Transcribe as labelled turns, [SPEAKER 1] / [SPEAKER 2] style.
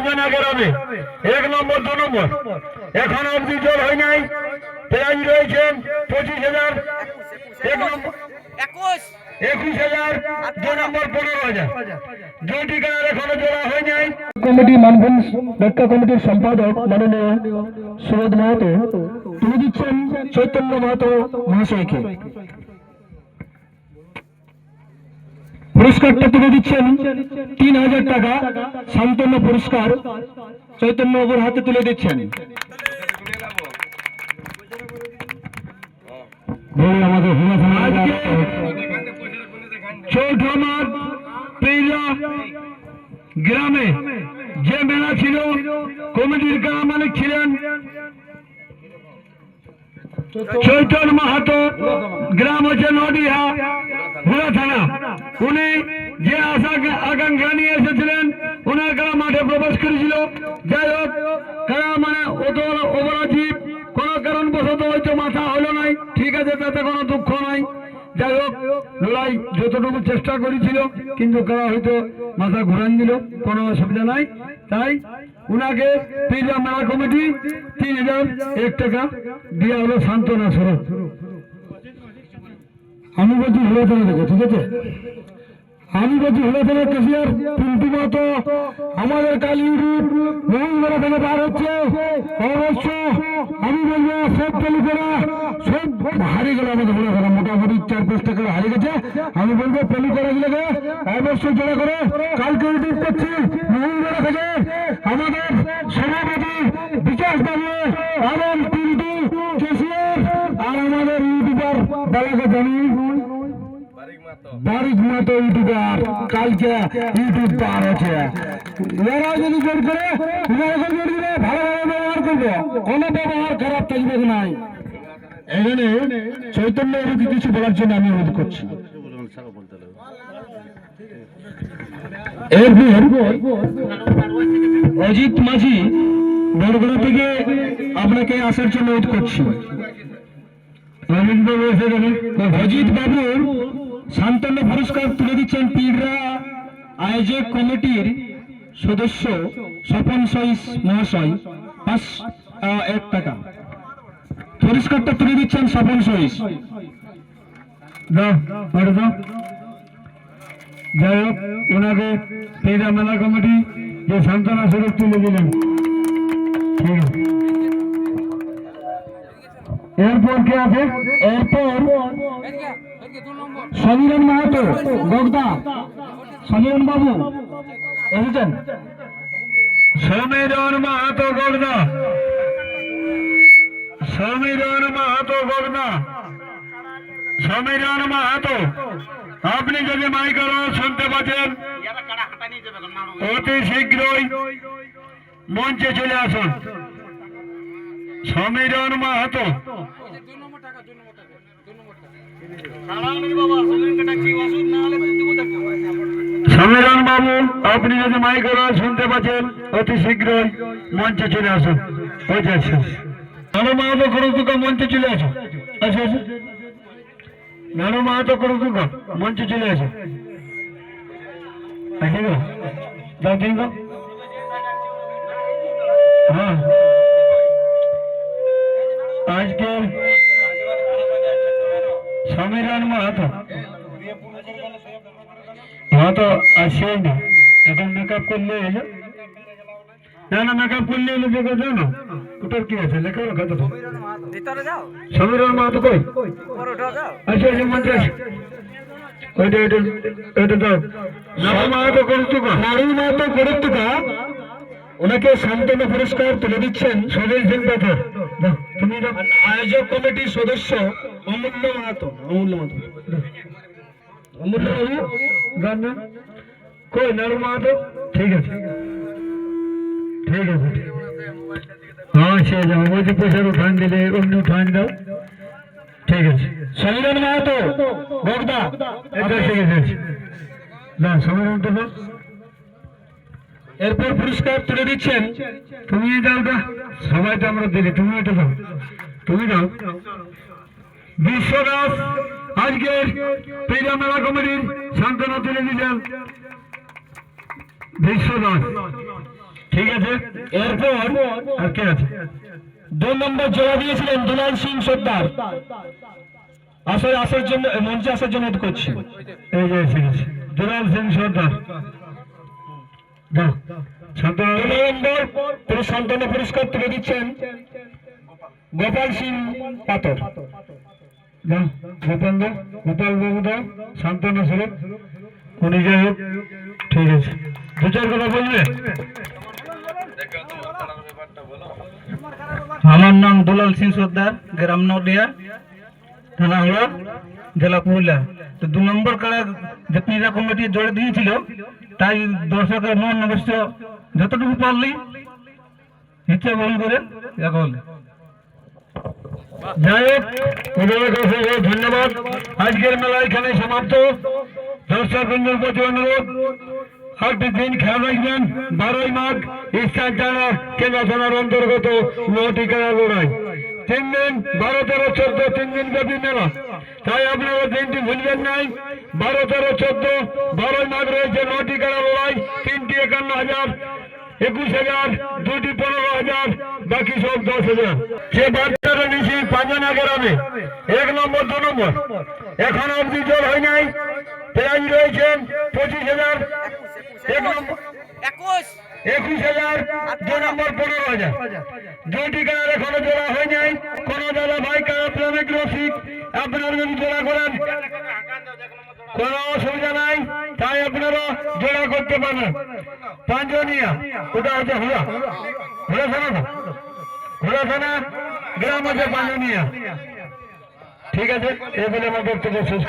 [SPEAKER 1] অজানা গ্রামে এক নম্বর দু নম্বর। এখন অবধি জল হয় নাই। প্রাইজ রয়েছেন পঁচিশ হাজার। এক নম্বর
[SPEAKER 2] একুশ।
[SPEAKER 1] একুশ হাজার দু নম্বর পনেরো হাজার। দুটি কার এখনও জোড়া হয় নাই।
[SPEAKER 3] কমিটি মানভূম কমিটির সম্পাদক মাননীয় সুবোধ মাহাতো। তুলে দিচ্ছেন চৈতন্য মাহাতো মহাশয়কে। পুরস্কারটা তুলে দিচ্ছেন? তিন হাজার টাকা সান্ত্বনা পুরস্কার চৈতন্য বাবুর হাতে তুলে দিচ্ছেন। আমাদের হুমা
[SPEAKER 1] পেইলা গ্রামে যে মেলা ছিল কমিটির গ্রাম মালিক ছিলেন চৈতন মাহাতো গ্রাম হচ্ছে নদিয়া। হুড়া থানা। উনি যে আশা আকাঙ্ক্ষা নিয়ে এসেছিলেন, ওনার গ্রাম মাঠে প্রবেশ করেছিল। যাই হোক, কারা মানে অত অপরাধী কোনো কারণবশত হয়তো মাথা হলো নাই। ঠিক আছে, তাতে কোনো দুঃখ নাই। যাই হোক, লড়াই যতটুকু চেষ্টা করেছিল, কিন্তু কারা হয়তো মাথা ঘুরান দিল, কোনো অসুবিধা নাই। তাই উনাকে পিজা মেলা কমিটি, তিন হাজার এক টাকা দেওয়া হলো সান্ত্বনা স্বরূপ। আমি বলছি হুলাতলা থেকে ঠিক আছে? আমি বলছি হুলাতলা কেশিয়ার পিন্টু মাতো আমাদের কাল মঙ্গলা থেকে বার হচ্ছে। অবশ্য আমি বলব, সব চালু করা সব হারিয়ে গেল আমাদের হুলাতলা মোটামুটি চার পাঁচ টাকা হারিয়ে গেছে। আমি বলব পেলু করা গুলোকে অবশ্যই জোড়া করে কালকে ইউটিউব করছি। মঙ্গলা থেকে আমাদের সভাপতি বিকাশ বাবু এবং পিন্টু কেশিয়ার আর আমাদের ইউটিউবার বেলাকে জানি বাড়ি ঘুমাতো ইউটিউবার কালকে ইউটিউব বার আছে এরা যদি জোর করে দিবে ভালোভাবে ব্যবহার করব। কোনো ব্যবহার খারাপ থাকবে নাই? এখানে চৈতন্য বাবুকে কিছু বলার জন্য আমি অনুরোধ করছি। অজিত মাঝি বড়গড়া থেকে আপনাকে আসার জন্য অনুরোধ করছি। রবীন্দ্র অজিত বাবু সান্তান্ন পুরস্কার তুলে দিচ্ছেন পীড়রা আয়োজক কমিটির সদস্য স্বপন সইস মহাশয়, পাঁচ এক টাকা। পুরস্কারটা তুলে দিচ্ছেন স্বপন দাও যাই হোক, ওনাকে পীড়া মেলা কমিটি যে সান্ত্বনা স্বরূপ তুলে দিলেন। ঠিক আছে। এরপর কে আছে? এরপর
[SPEAKER 3] সমীরণ মাহাতো গগদা সমীরণ বাবু, এসেছেন।
[SPEAKER 1] সমীরণ মাহাতো গগদা সমীরণ মাহাতো গগদা সমীরণ মাহাতো, আপনি যদি আওয়াজ শুনতে পাচ্ছেন, অতি শীঘ্রই মঞ্চে চলে আসুন। সমীরণ মাহাতো। সমীরণ বাবু, আপনি যদি আওয়াজ শুনতে পাচ্ছেন, অতি শীঘ্রই মঞ্চে চলে আসুন। ওই যে নানু মাহাতো করুতুকা মঞ্চে চলে আসো আসো আসো নানু মাহাতো করুতুকা মঞ্চে চলে আসো আসে গো। যাও দিন গো। হ্যাঁ। আজকে সমীরণ মাহাতো। তো না এখন মেকআপ করলে এলো না না মেকআপ করলে এলো যে না ওটার কি আছে? লেখা রাখা তো সমীরণ মাহাতো কই? আচ্ছা মন্ত্রী ওইটা ওইটা ওইটা দাও। মাহাতো করতুকা নারী মাহাতো করতুকা ওনাকে সান্ত্বনা পুরস্কার তুলে দিচ্ছেন স্বদেশ দিন পাথর। আয়োজক কমিটির সদস্য অমূল্য মাহাতো অমূল্য মাহাতো। হ্যাঁ এটা এরপর পুরস্কার তুলে দিচ্ছেন। তুমি দা সবাই তো আমরা দিলি তুমি এটা দাও। বিশ্বদাস আজকের পেজা মেলা কমিটির সান্ত্বনা তুলে দিলেন বিশ্বদাস ঠিক আছে? এরপর কে আছে?
[SPEAKER 3] দুই নম্বর জোড়া দিয়েছিলেন দুলাল সিং সর্দার। আসলে আসার জন্য, মঞ্চে আসার জন্য করছি।
[SPEAKER 1] এই যে দুলাল সিং সর্দার।
[SPEAKER 3] সন্তান পুরস্কার তুলে দিচ্ছেন। গোপাল সিং পাতর
[SPEAKER 1] যাও গোপাল দা গোপাল বাবু দাও শান্তনু স্বরূপ। উনি যাই হোক, ঠিক আছে। দু চার কথা বলবে?
[SPEAKER 3] আমার নাম দুলাল সিং সর্দার, গ্রাম নডিয়া থানা হলো জেলা পুরুলিয়া। তো দু নম্বর কাড়া যে পিঁড়া কমিটি জোরে দিয়েছিল, তাই দর্শকের মন অবশ্য যতটুকু পারলি, ইচ্ছা বল করে এখন
[SPEAKER 1] যাই হোক ধন্যবাদ। আজকের মেলা এখানে সমাপ্ত। দর্শক বন্ধুর প্রতি অনুরোধ দিন খেয়াল রাখবেন, বারোই মাঘ ইস্টার জানা কেন্দ্র থানার অন্তর্গত নটি খেলা লড়াই। তিন দিন, বারো, তেরো, চোদ্দ, তিন দিন ব্যাপী মেলা। তাই আপনারা দিনটি ভুলবেন নাই। বারো, তেরো, চোদ্দ, বারোই মাঘ রয়েছে নটি খেলা লড়াই। তিনটি একান্ন হাজার, একুশ হাজার, দুটি পনেরো হাজার বাকি সব দশ হাজার। যে বাচ্চারা নিয়েছি পাঁচজনা গ্রামে এক নম্বর দু নম্বর। এখন অবধি জল হয় নাই। প্রাইজ রয়েছেন পঁচিশ হাজার। এক নম্বর
[SPEAKER 2] একুশ।
[SPEAKER 1] হাজার দু নম্বর পনেরো হাজার। দুটি কার এখনও জোড়া হয় নাই। কোন দাদা ভাই কার প্রেমিক রসিক? আপনারা যদি জোড়া করেন। কোনো অসুবিধা নাই। তাই আপনারা জোড়া করতে পারেন পাঁচজনিয়া। ওটা হচ্ছে হুড়া হুড়া থানা না হুড়া থানা গ্রাম আছে পাঁচজনিয়া ঠিক আছে এগুলো আমার বক্তব্য শেষ।